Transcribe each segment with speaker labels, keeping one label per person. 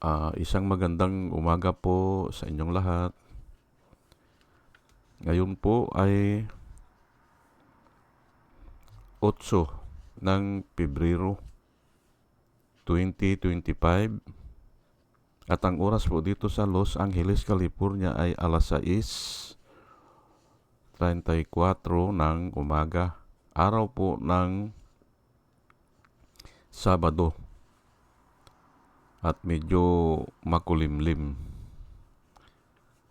Speaker 1: Ah, isang magandang umaga po sa inyong lahat. Ngayon po ay 8 ng Pebrero 2025 at ang oras po dito sa Los Angeles, California ay alas 6.34 ng umaga. Araw po ng Sabado at medyo makulimlim.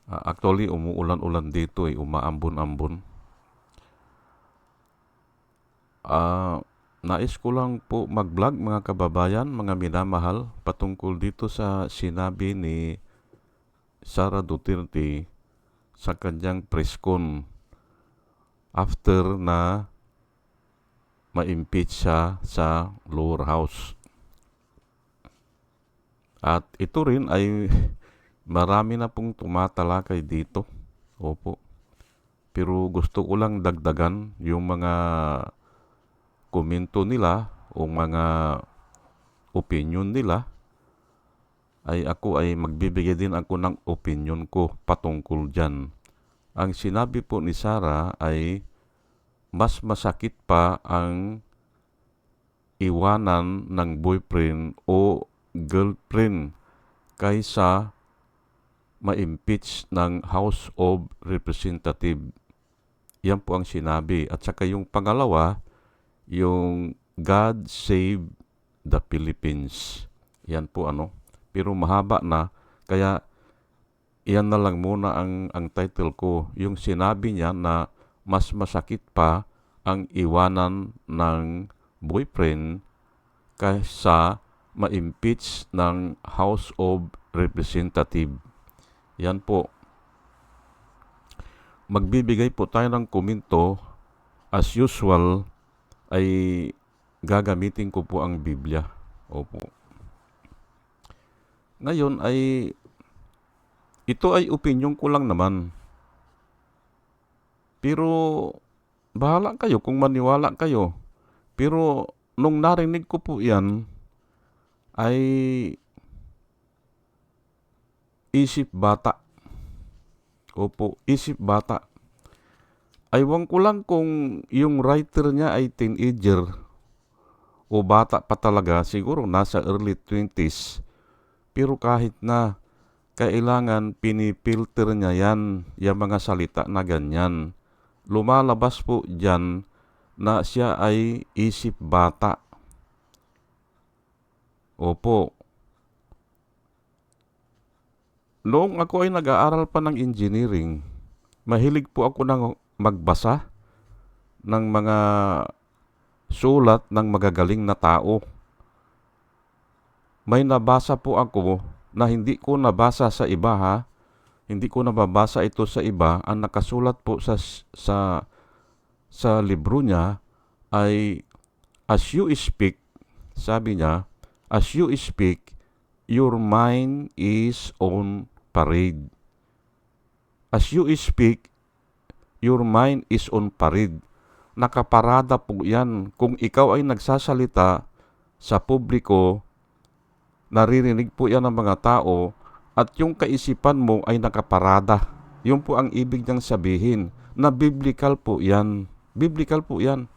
Speaker 1: Ah, actually, umuulan-ulan dito eh, umaambon-ambon. Ah, nais ko lang po mag-vlog mga kababayan, mga minamahal, patungkol dito sa sinabi ni Sara Duterte sa kanyang press con after na ma-impeach siya sa lower house. At ito rin ay marami na pong tumatalakay dito. Opo. Pero gusto ko lang dagdagan yung mga komento nila o mga opinion nila ay ako ay magbibigay din ako ng opinion ko patungkol dyan. Ang sinabi po ni Sarah ay mas masakit pa ang iwanan ng boyfriend o girlfriend kaysa ma-impeach ng House of Representative. Yan po ang sinabi. At saka yung pangalawa, yung God Save the Philippines. Yan po ano. Pero mahaba na, kaya yan na lang muna ang, ang title ko. Yung sinabi niya na mas masakit pa ang iwanan ng boyfriend kaysa ma-impeach ng House of Representative. Yan po. Magbibigay po tayo ng komento. As usual, ay gagamitin ko po ang Biblia. Opo. Ngayon ay ito ay opinion ko lang naman. Pero bahala kayo kung maniwala kayo. Pero nung narinig ko po yan, ay isip bata. Opo, isip bata. Aywan ko lang kung yung writer niya ay teenager o bata pa talaga, siguro nasa early 20s. Pero kahit na kailangan pinipilter niya yan, yung mga salita na ganyan. Lumalabas po dyan na siya ay isip bata. Opo. Noong ako ay nag-aaral pa ng engineering, mahilig po ako ng magbasa ng mga sulat ng magagaling na tao. May nabasa po ako na hindi ko nabasa sa iba ha. Hindi ko nababasa ito sa iba. Ang nakasulat po sa sa sa libro niya ay as you speak, sabi niya, as you speak, your mind is on parade. As you speak, your mind is on parade. Nakaparada po yan. Kung ikaw ay nagsasalita sa publiko, naririnig po yan ng mga tao at yung kaisipan mo ay nakaparada. Yun po ang ibig niyang sabihin na biblical po yan. Biblical po yan.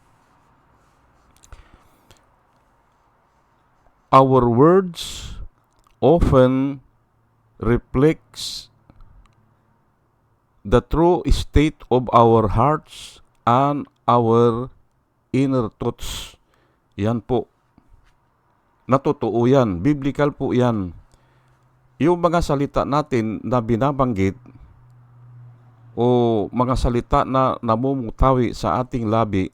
Speaker 1: Our words often reflects the true state of our hearts and our inner thoughts. Yan po. Natotoo yan. Biblical po yan. Yung mga salita natin na binabanggit o mga salita na namumutawi sa ating labi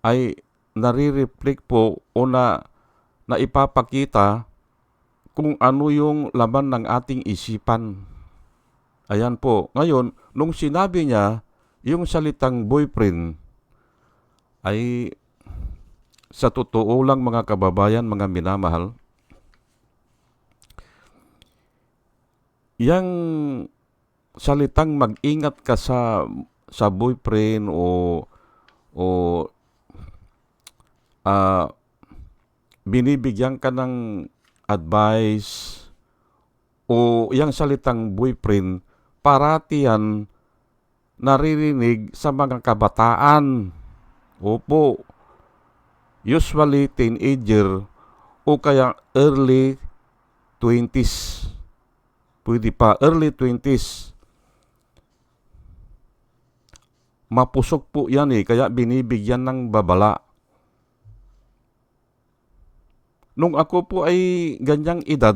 Speaker 1: ay nare-reflect po o na, na ipapakita kung ano yung laman ng ating isipan. Ayan po. Ngayon, nung sinabi niya yung salitang boyfriend ay sa totoo lang mga kababayan, mga minamahal, yang salitang mag-ingat ka sa sa boyfriend o o ah binibigyan ka ng advice o yang salitang boyfriend, parati yan naririnig sa mga kabataan. Opo, usually teenager o kaya early 20s. Pwede pa, early 20s. Mapusok po yan eh, kaya binibigyan ng babala. Nung ako po ay ganyang edad,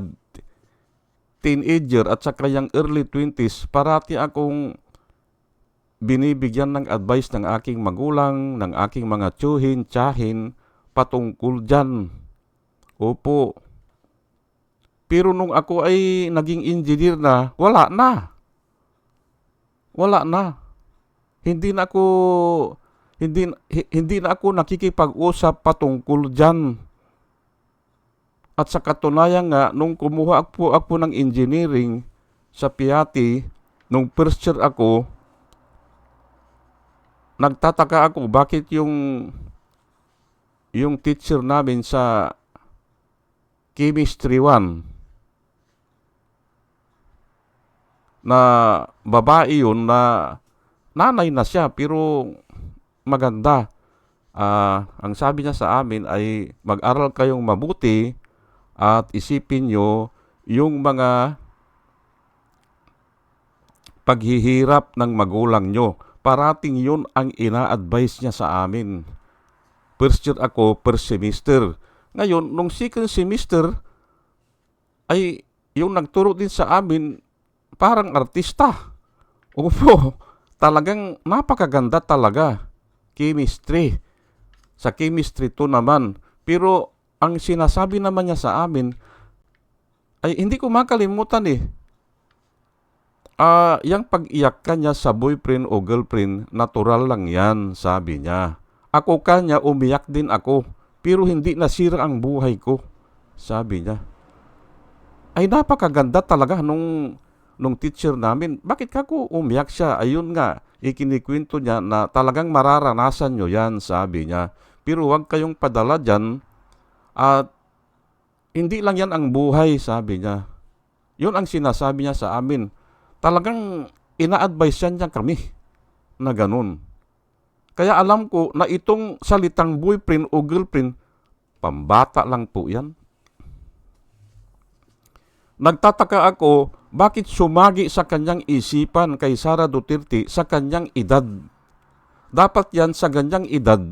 Speaker 1: teenager at saka yung early 20s, parati akong binibigyan ng advice ng aking magulang, ng aking mga tsuhin, tsahin, patungkol dyan. Opo. Pero nung ako ay naging engineer na, wala na. Wala na. Hindi na ako hindi hi- hindi na ako nakikipag-usap patungkol diyan. At sa katunayan nga, nung kumuha ako, ako ng engineering sa Piati, nung first year ako, nagtataka ako bakit yung yung teacher namin sa chemistry 1 na babae yun na nanay na siya pero maganda. Ah, ang sabi niya sa amin ay mag-aral kayong mabuti at isipin nyo yung mga paghihirap ng magulang nyo. Parating yun ang ina-advise niya sa amin. First year ako, first semester. Ngayon, nung second semester, ay yung nagturo din sa amin, parang artista. Opo, talagang napakaganda talaga. Chemistry. Sa chemistry to naman. Pero ang sinasabi naman niya sa amin, ay hindi ko makalimutan eh. Ah, yung pag-iyak kanya sa boyfriend o girlfriend, natural lang yan, sabi niya. Ako kanya, umiyak din ako, pero hindi nasira ang buhay ko, sabi niya. Ay napakaganda talaga nung nung teacher namin. Bakit ka ko umiyak siya? Ayun nga, ikinikwento niya na talagang mararanasan nyo yan, sabi niya. Pero huwag kayong padala dyan at hindi lang yan ang buhay, sabi niya. Yun ang sinasabi niya sa amin. Talagang ina-advise yan niya kami na ganun. Kaya alam ko na itong salitang boyfriend o girlfriend, pambata lang po yan. Nagtataka ako, bakit sumagi sa kanyang isipan kay Sara Duterte sa kanyang edad? Dapat yan sa ganyang edad,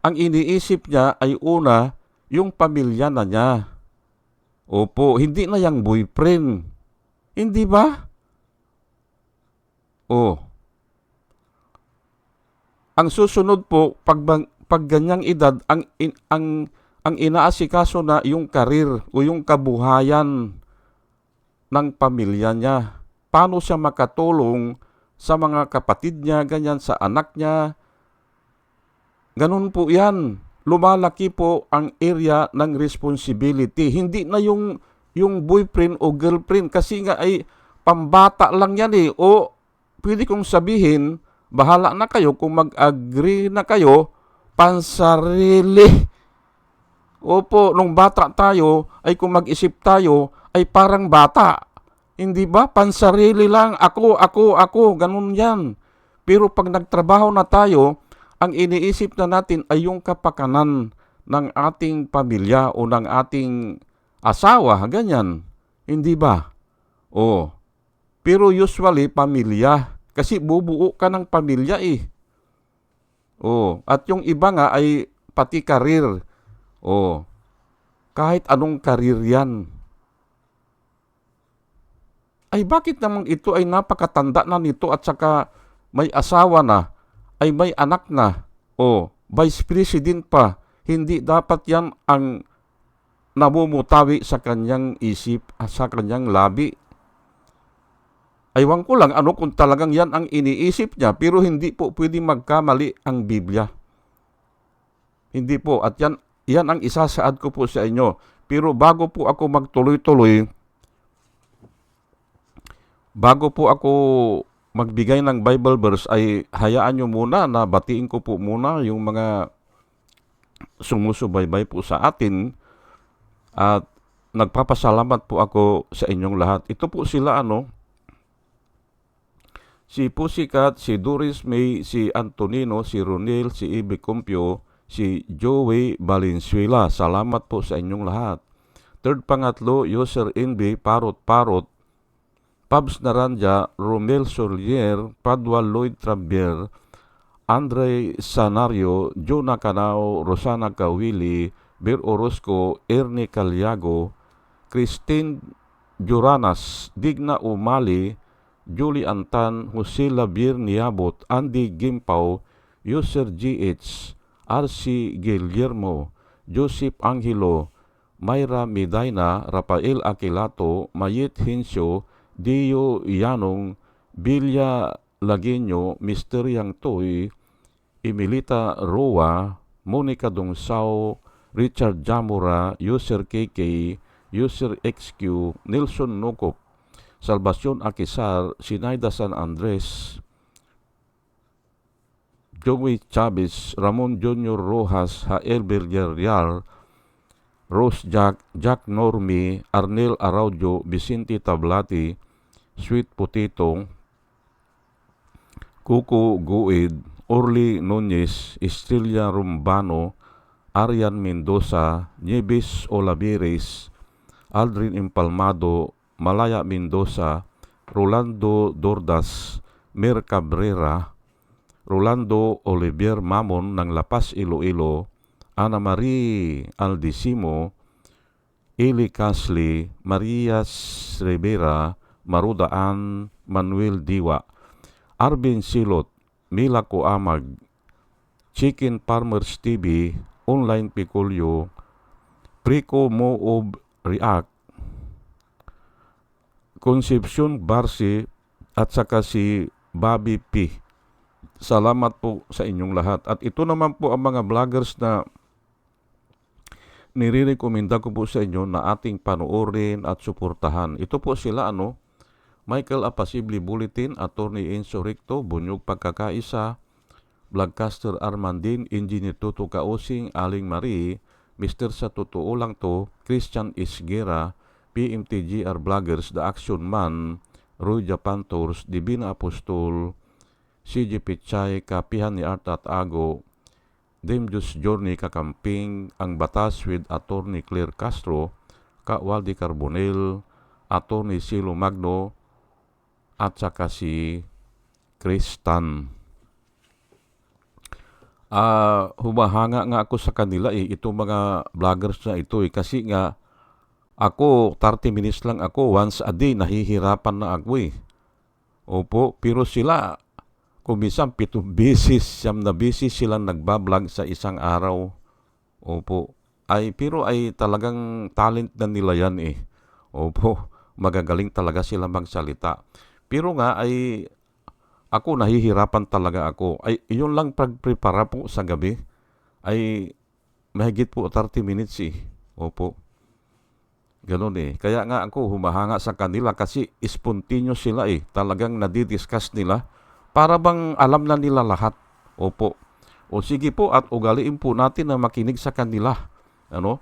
Speaker 1: ang iniisip niya ay una, yung pamilya na niya. Opo, hindi na yung boyfriend. Hindi ba? Oh. Ang susunod po, pag, pag ganyang edad, ang, in, ang, ang inaasikaso na yung karir o yung kabuhayan ng pamilya niya. Paano siya makatulong sa mga kapatid niya, ganyan, sa anak niya. Ganun po yan. Lumalaki po ang area ng responsibility. Hindi na yung, yung boyfriend o girlfriend kasi nga ay pambata lang yan eh. O pwede kong sabihin, bahala na kayo kung mag-agree na kayo, pansarili. Opo, nung bata tayo, ay kung mag-isip tayo, ay parang bata. Hindi ba? Pansarili lang. Ako, ako, ako. Ganun yan. Pero pag nagtrabaho na tayo, ang iniisip na natin ay yung kapakanan ng ating pamilya o ng ating asawa. Ganyan. Hindi ba? O. Pero usually, pamilya. Kasi bubuo ka ng pamilya eh. O. At yung iba nga ay pati karir. O. Kahit anong karir yan ay bakit namang ito ay napakatanda na nito at saka may asawa na, ay may anak na, o vice president pa, hindi dapat yan ang namumutawi sa kanyang isip, sa kanyang labi. Aywan ko lang ano kung talagang yan ang iniisip niya, pero hindi po pwede magkamali ang Biblia. Hindi po, at yan, yan ang isasaad ko po sa inyo. Pero bago po ako magtuloy-tuloy, Bago po ako magbigay ng Bible verse ay hayaan nyo muna na batiin ko po muna yung mga sumusubaybay po sa atin at nagpapasalamat po ako sa inyong lahat. Ito po sila ano, si Pussycat, si Doris May, si Antonino, si Ronel, si Ibe Compio, si Joey Valenzuela. Salamat po sa inyong lahat. Third pangatlo, user NB, Parot Parot, Pabs Naranja, Romel Solier, Padua Lloyd Trabier, Andre Sanario, Jonah Canao, Rosana Kawili, Bir Orozco, Ernie Calyago, Christine Juranas, Digna Umali, Julie Antan, Jose Labir Niabot, Andy Gimpaw, User GH, RC Guillermo, Joseph Angelo, Mayra Medina, Rafael Aquilato, Mayet Hinsyo, Dio Yanong, Bilya Lagueño, Mister Yang Toy, Emilita Roa, Monica Dongsao, Richard Jamura, User KK, User XQ, Nelson Nokop, Salvacion Akisar, Sinaida San Andres, Joey Chavez, Ramon Junior Rojas, Jael Villarreal, Rose Jack, Jack Normi, Arnel Araujo, Vicente Tablati, Sweet Potato, Kuko Guid, Orly Nunez, Estrella Rumbano, Arian Mendoza, Nieves Olaveres, Aldrin Impalmado, Malaya Mendoza, Rolando Dordas, Mer Cabrera, Rolando Olivier Mamon ng Lapas Iloilo, Ana Marie Aldisimo, Eli Casli, Maria Rivera, Marudaan, Manuel Diwa, Arvin Silot, Mila Coamag, Chicken Farmers TV, Online Picolio, Prico Moob React, Concepcion Barsi, at saka si Bobby P. Salamat po sa inyong lahat. At ito naman po ang mga vloggers na nirirekomenda ko po sa inyo na ating panoorin at suportahan. Ito po sila ano, Michael Apasibli Bulletin, Attorney Enzo Ricto, Bunyog Pagkakaisa, Vlogcaster Armandin, Engineer Tuto Kausing, Aling Marie, Mr. Sa Totoo Lang To, Christian Isgera, PMTGR Vloggers, The Action Man, Roy Japan Tours, Divina Apostol, CG Pichay, Kapihan ni Art at Ago, Demjus Journey Kakamping, Ang Batas with Attorney Claire Castro, Ka Waldi Carbonel, Attorney Silo Magno, at saka si Kristan. Ah, humahanga nga ako sa kanila eh, itong mga vloggers na ito eh, kasi nga ako 30 minutes lang ako once a day nahihirapan na ako eh. Opo, pero sila kung minsan pitong bisis, siyam na bisis silang nagbablog sa isang araw. Opo. Ay, pero ay talagang talent na nila yan eh. Opo, magagaling talaga sila magsalita. Pero nga ay ako nahihirapan talaga ako. Ay, yun lang pagprepara po sa gabi ay mahigit po 30 minutes eh. Opo. Ganon eh. Kaya nga ako humahanga sa kanila kasi spontaneous sila eh. Talagang nadidiscuss nila para bang alam na nila lahat. Opo. O sige po at ugaliin po natin na makinig sa kanila. Ano?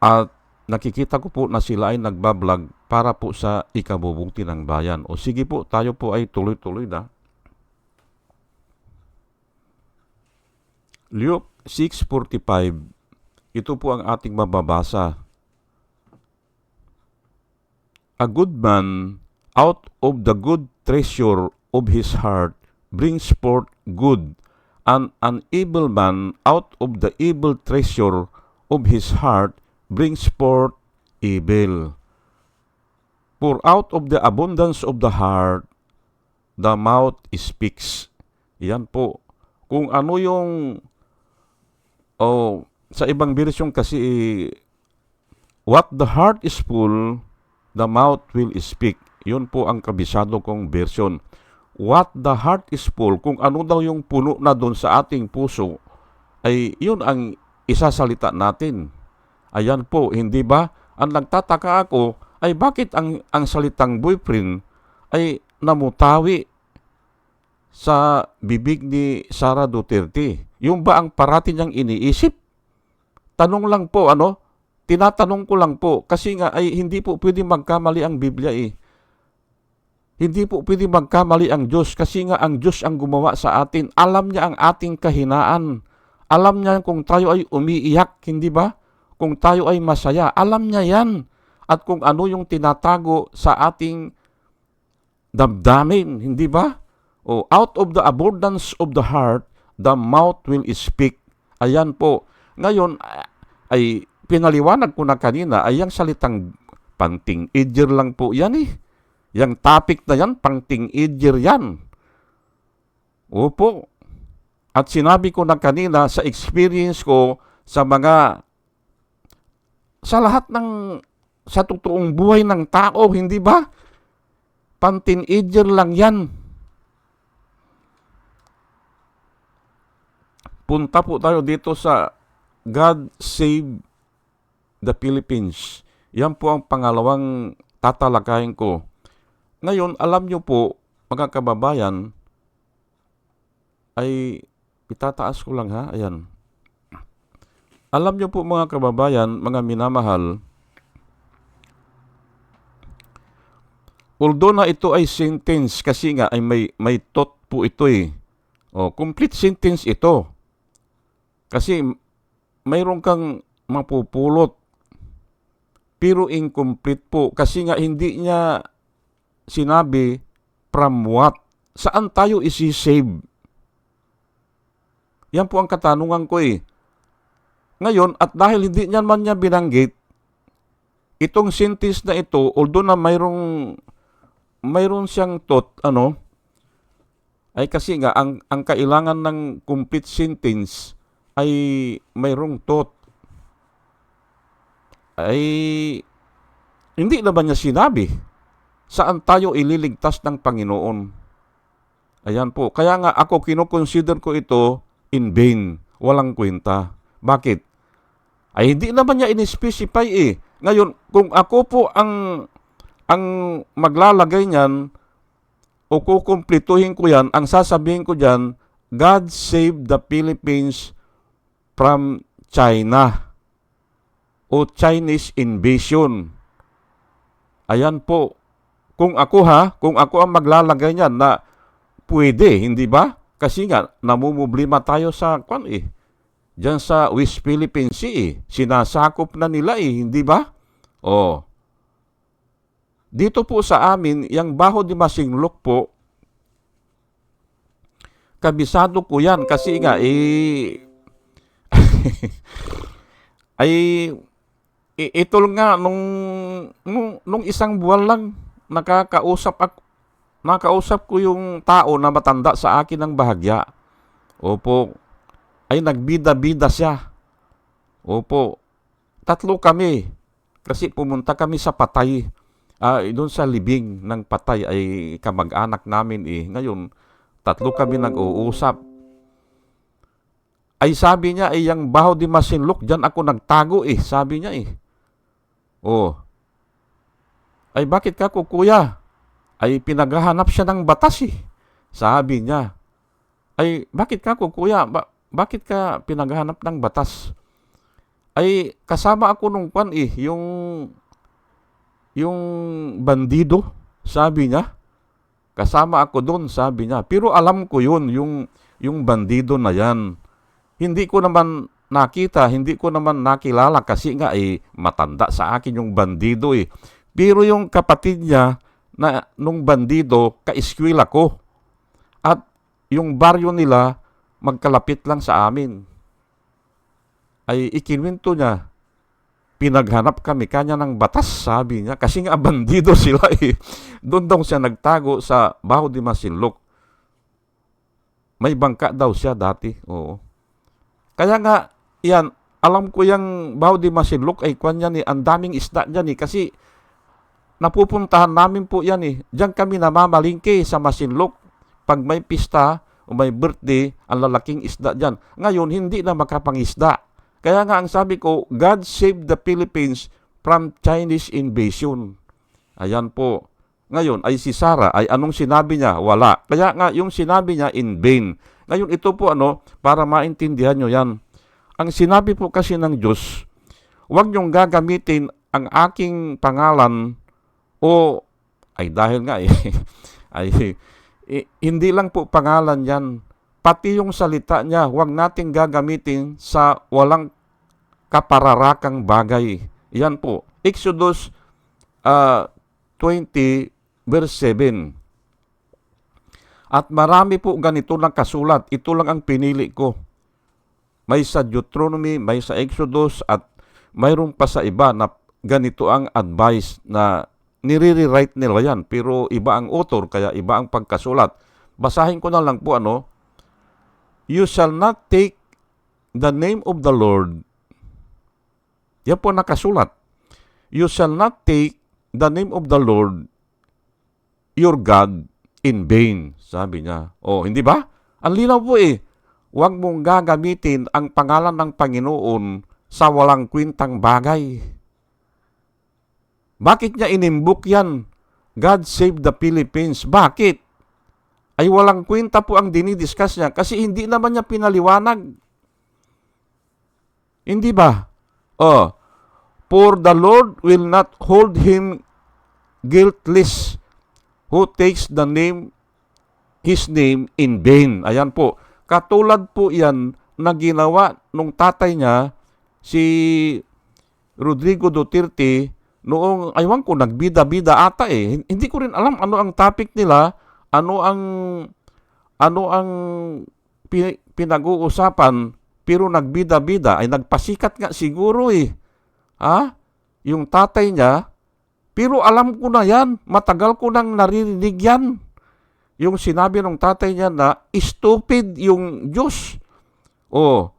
Speaker 1: At nakikita ko po na sila ay nagbablog para po sa ikabubungti ng bayan. O sige po, tayo po ay tuloy-tuloy na. Luke 6.45 Ito po ang ating mababasa. A good man out of the good treasure of his heart brings forth good, and an evil man out of the evil treasure of his heart brings forth evil. For out of the abundance of the heart, the mouth speaks. Yan po. Kung ano yung, oh, sa ibang version kasi, what the heart is full, the mouth will speak. Yun po ang kabisado kong version what the heart is full, kung ano daw yung puno na doon sa ating puso, ay yun ang isasalita natin. Ayan po, hindi ba? Ang nagtataka ako ay bakit ang, ang salitang boyfriend ay namutawi sa bibig ni Sara Duterte. Yung ba ang parati niyang iniisip? Tanong lang po, ano? tinatanong ko lang po, kasi nga ay hindi po pwede magkamali ang Biblia eh. Hindi po pwede magkamali ang Diyos kasi nga ang Diyos ang gumawa sa atin. Alam niya ang ating kahinaan. Alam niya kung tayo ay umiiyak, hindi ba? Kung tayo ay masaya. Alam niya yan. At kung ano yung tinatago sa ating damdamin, hindi ba? O out of the abundance of the heart, the mouth will speak. Ayan po. Ngayon, ay pinaliwanag ko na kanina ay yung salitang panting idyer lang po yan eh. Yung topic na yan, pangting idyer yan. Opo. At sinabi ko na kanina sa experience ko sa mga sa lahat ng sa totoong buhay ng tao, hindi ba? Pantin-idyer lang yan. Punta po tayo dito sa God Save the Philippines. Yan po ang pangalawang tatalakayin ko. Ngayon, alam nyo po, mga kababayan, ay itataas ko lang ha, ayan. Alam nyo po mga kababayan, mga minamahal, although na ito ay sentence kasi nga ay may, may thought po ito eh. O, complete sentence ito. Kasi mayroon kang mapupulot pero incomplete po kasi nga hindi niya sinabi from what saan tayo isi-save yan po ang katanungan ko eh ngayon at dahil hindi niya man niya binanggit itong sentence na ito although na mayroong mayroon siyang thought ano ay kasi nga ang ang kailangan ng complete sentence ay mayroong thought ay hindi naman niya sinabi saan tayo ililigtas ng Panginoon. Ayan po. Kaya nga ako kinoconsider ko ito in vain. Walang kwenta. Bakit? Ay hindi naman niya in-specify eh. Ngayon, kung ako po ang ang maglalagay niyan o kukumplituhin ko yan, ang sasabihin ko diyan, God save the Philippines from China o Chinese invasion. Ayan po. Kung ako ha, kung ako ang maglalagay niyan na pwede, hindi ba? Kasi nga, namumublima tayo sa kwan eh. Diyan sa West Philippine Sea eh. Sinasakop na nila eh, hindi ba? Oh. Dito po sa amin, yung Baho de Masinglok po, kabisado ko yan kasi nga eh, ay I, ito nga nung, nung nung isang buwan lang nakakausap ako nakausap ko yung tao na matanda sa akin ng bahagya. Opo. Ay nagbida-bida siya. Opo. Tatlo kami. Kasi pumunta kami sa patay. Ah, doon sa libing ng patay ay kamag-anak namin eh. Ngayon, tatlo kami nag-uusap. Ay sabi niya, ay yung baho di masinlok, dyan ako nagtago eh. Sabi niya eh. Oh. Ay bakit ka kuya? Ay pinaghahanap siya ng batas eh. Sabi niya. Ay bakit ka kuya? Ba- bakit ka pinaghahanap ng batas? Ay kasama ako nung kwan eh, yung yung bandido, sabi niya. Kasama ako doon, sabi niya. Pero alam ko yun, yung, yung bandido na yan. Hindi ko naman nakita, hindi ko naman nakilala kasi nga eh, matanda sa akin yung bandido eh. Pero yung kapatid niya na nung bandido, ka-eskwela ko. At yung baryo nila, magkalapit lang sa amin. Ay ikinwento niya, pinaghanap kami kanya ng batas, sabi niya. Kasi nga bandido sila eh. Doon daw siya nagtago sa Baho de Masinlok. May bangka daw siya dati. Oo. Kaya nga, yan, alam ko yung Baho de Masinlok ay kwan yan eh, ang daming isda dyan eh, kasi napupuntahan namin po yan eh. Diyan kami namamalingke sa Masinlok. Pag may pista o may birthday, ang lalaking isda dyan. Ngayon, hindi na makapangisda. Kaya nga ang sabi ko, God save the Philippines from Chinese invasion. Ayan po. Ngayon ay si Sarah ay anong sinabi niya? Wala. Kaya nga yung sinabi niya in vain. Ngayon ito po ano, para maintindihan nyo yan. Ang sinabi po kasi ng Diyos, huwag niyong gagamitin ang aking pangalan o ay dahil nga eh, ay hindi lang po pangalan yan. Pati yung salita niya huwag nating gagamitin sa walang kapararakang bagay. Yan po. Exodus ah, 20 verse 7 at marami po ganito lang kasulat. Ito lang ang pinili ko. May sa Deuteronomy, may sa Exodus at mayroon pa sa iba na ganito ang advice na nire-rewrite nila yan pero iba ang author kaya iba ang pagkasulat. Basahin ko na lang po ano, You shall not take the name of the Lord. Yan po nakasulat. You shall not take the name of the Lord your God in vain. Sabi niya. Oh, hindi ba? Ang linaw po eh huwag mong gagamitin ang pangalan ng Panginoon sa walang kwintang bagay. Bakit niya inimbuk yan? God save the Philippines. Bakit? Ay walang kwenta po ang dinidiscuss niya kasi hindi naman niya pinaliwanag. Hindi ba? Oh, for the Lord will not hold him guiltless who takes the name his name in vain. Ayan po. Katulad po yan na ginawa nung tatay niya, si Rodrigo Duterte, noong, aywan ko, nagbida-bida ata eh. Hindi ko rin alam ano ang topic nila, ano ang, ano ang pinag-uusapan, pero nagbida-bida, ay nagpasikat nga siguro eh. Ha? Yung tatay niya, pero alam ko na yan, matagal ko nang naririnig yan yung sinabi ng tatay niya na stupid yung Diyos. O,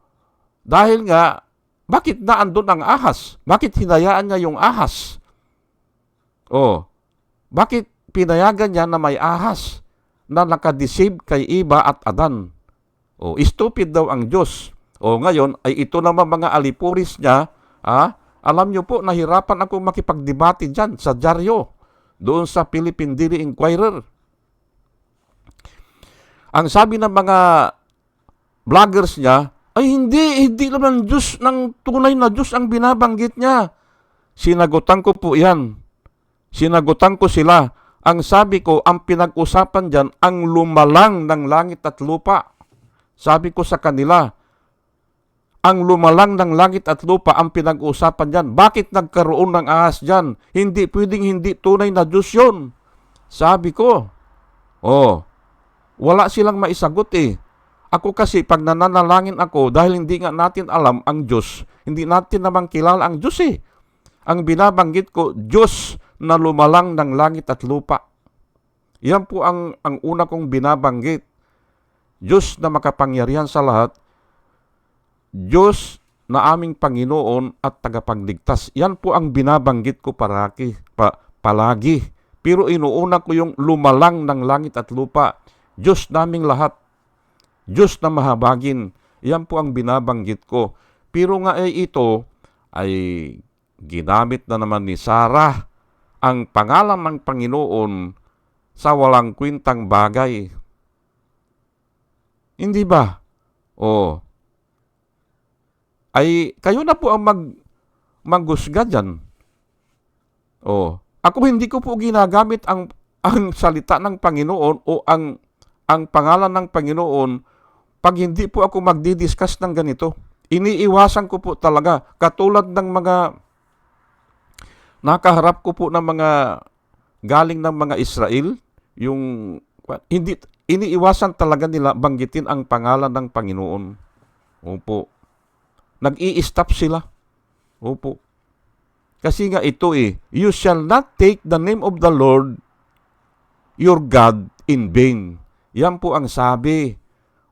Speaker 1: dahil nga, bakit naandun ang ahas? Bakit hinayaan niya yung ahas? O, bakit pinayagan niya na may ahas na nakadeceive kay Iba at Adan? O, stupid daw ang Diyos. O, ngayon, ay ito naman mga alipuris niya, ha? Alam niyo po, nahirapan ako makipagdebate dyan sa dyaryo, doon sa Philippine Daily Inquirer. Ang sabi ng mga vloggers niya, ay hindi, hindi naman Diyos ng tunay na Diyos ang binabanggit niya. Sinagutan ko po yan. Sinagutan ko sila. Ang sabi ko, ang pinag-usapan dyan, ang lumalang ng langit at lupa. Sabi ko sa kanila, ang lumalang ng langit at lupa ang pinag-usapan dyan. Bakit nagkaroon ng ahas dyan? Hindi pwedeng hindi tunay na Diyos yun. Sabi ko, oh, wala silang maisagot eh. Ako kasi pag nananalangin ako dahil hindi nga natin alam ang Diyos, hindi natin naman kilala ang Diyos eh. Ang binabanggit ko, Diyos na lumalang ng langit at lupa. Yan po ang, ang una kong binabanggit. Diyos na makapangyarihan sa lahat. Diyos na aming Panginoon at tagapagligtas. Yan po ang binabanggit ko paraki, pa, palagi. Pero inuuna ko yung lumalang ng langit at lupa. Diyos naming lahat. Diyos na mahabagin. Yan po ang binabanggit ko. Pero nga ay ito ay ginamit na naman ni Sarah ang pangalan ng Panginoon sa walang kwintang bagay. Hindi ba? O, ay kayo na po ang mag maghusga dyan. O, ako hindi ko po ginagamit ang ang salita ng Panginoon o ang ang pangalan ng Panginoon pag hindi po ako magdi-discuss ng ganito. Iniiwasan ko po talaga. Katulad ng mga nakaharap ko po ng mga galing ng mga Israel, yung hindi iniiwasan talaga nila banggitin ang pangalan ng Panginoon. Opo. Nag-i-stop sila. Opo. Kasi nga ito eh, you shall not take the name of the Lord your God in vain. Yan po ang sabi.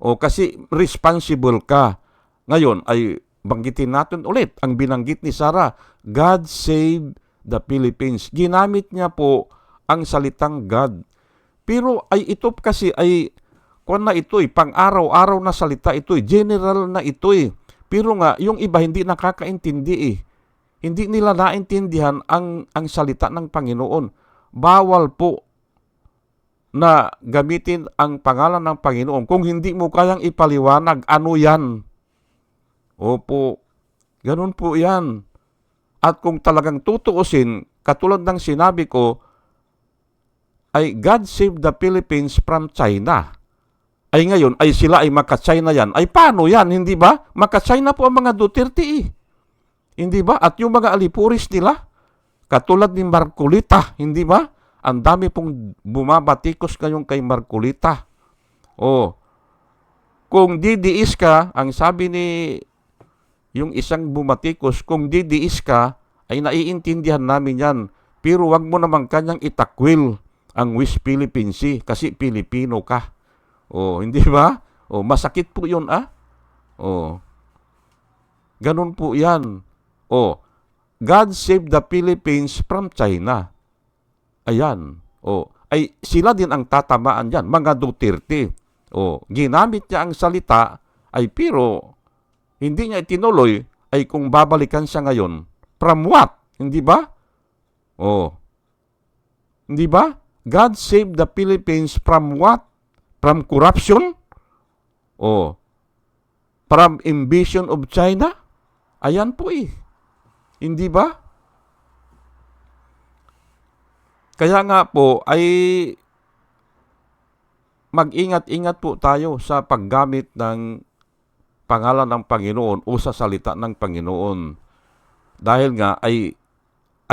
Speaker 1: O kasi responsible ka. Ngayon ay banggitin natin ulit ang binanggit ni Sarah. God save the Philippines. Ginamit niya po ang salitang God. Pero ay ito kasi ay kung na ito eh, pang araw-araw na salita ito eh, general na ito eh. Pero nga, yung iba hindi nakakaintindi eh. Hindi nila naintindihan ang, ang salita ng Panginoon. Bawal po na gamitin ang pangalan ng Panginoon kung hindi mo kayang ipaliwanag ano yan. Opo, ganun po yan. At kung talagang tutuusin, katulad ng sinabi ko, ay God save the Philippines from China. Ay ngayon, ay sila ay maka-China yan. Ay paano yan, hindi ba? Maka-China po ang mga Duterte eh. Hindi ba? At yung mga alipuris nila, katulad ni Marcolita, hindi ba? Ang dami pong bumabatikos kayong kay Marcolita. Oh, kung didiis ka, ang sabi ni yung isang bumatikos, kung didiis ka, ay naiintindihan namin yan. Pero wag mo naman kanyang itakwil ang West Philippine Sea kasi Pilipino ka. Oh, hindi ba? Oh, masakit po 'yun ah. Oh. Ganun po 'yan. Oh. God save the Philippines from China. Ayan. Oh, ay sila din ang tatamaan diyan, mga Duterte. Oh, ginamit niya ang salita ay pero hindi niya itinuloy ay kung babalikan siya ngayon, from what? Hindi ba? Oh. Hindi ba? God save the Philippines from what? From corruption? Oh. From invasion of China? Ayan po eh. Hindi ba? Kaya nga po ay mag-ingat-ingat po tayo sa paggamit ng pangalan ng Panginoon o sa salita ng Panginoon. Dahil nga ay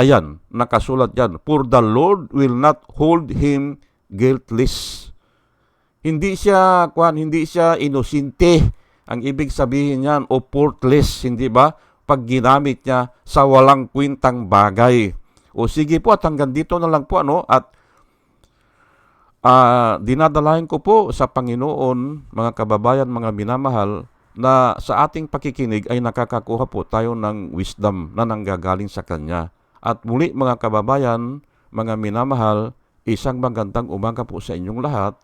Speaker 1: ayan, nakasulat yan, For the Lord will not hold him guiltless. Hindi siya, kwan, hindi siya inosinte. Ang ibig sabihin niyan, o portless, hindi ba? Pag ginamit niya sa walang kwintang bagay. O sige po, at hanggang dito na lang po, ano, at Ah, dinadalayan ko po sa Panginoon, mga kababayan, mga minamahal, na sa ating pakikinig ay nakakakuha po tayo ng wisdom na nanggagaling sa Kanya. At muli mga kababayan, mga minamahal, isang magandang umaga po sa inyong lahat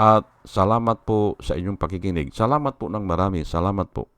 Speaker 1: at salamat po sa inyong pakikinig. Salamat po ng marami. Salamat po.